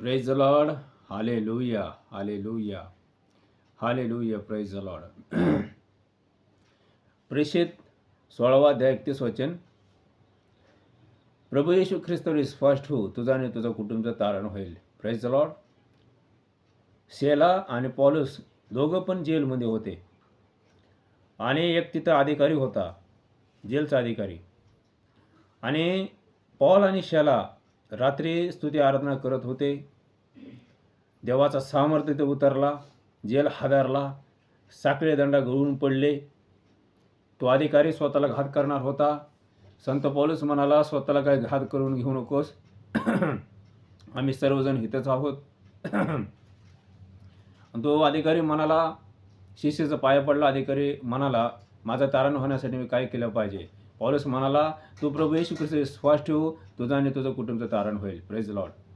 Praise Lord हाले लुया हाले लुया हाले लुया प्रेज लॉर्ड प्रेषित सोळावा अध्याय एकतीस वचन. प्रभू येशू ख्रिस्तावर स्पष्ट हो तुझा आणि तुझं कुटुंबचं तारण होईल. प्रेज लॉर्ड शेला आणि पॉलस दोघं पण जेलमध्ये होते. आणि एक तिथं अधिकारी होता जेलचा अधिकारी. आणि पॉल आणि शेला रात्री स्तुती आराधना करत होते. देवाचा सामर्थ्य ते उतरला जेल हादरला साखळे दंडा गळून पडले. तो अधिकारी स्वतःला घात करणार होता. संत पौलुस म्हणाला स्वतःला काही घात करून घेऊ नकोस. आम्ही सर्वजण इथंच आहोत. आणि तो अधिकारी म्हणाला शिष्याचा पाया पडला. अधिकारी म्हणाला माझं तारण होण्यासाठी मी काय केलं पाहिजे? पॉलस म्हणाला तू प्रभू येशू ख्रिस्त श्वास ठेवू तुझा आणि तुझं कुटुंबचं तारण होईल. Praise lot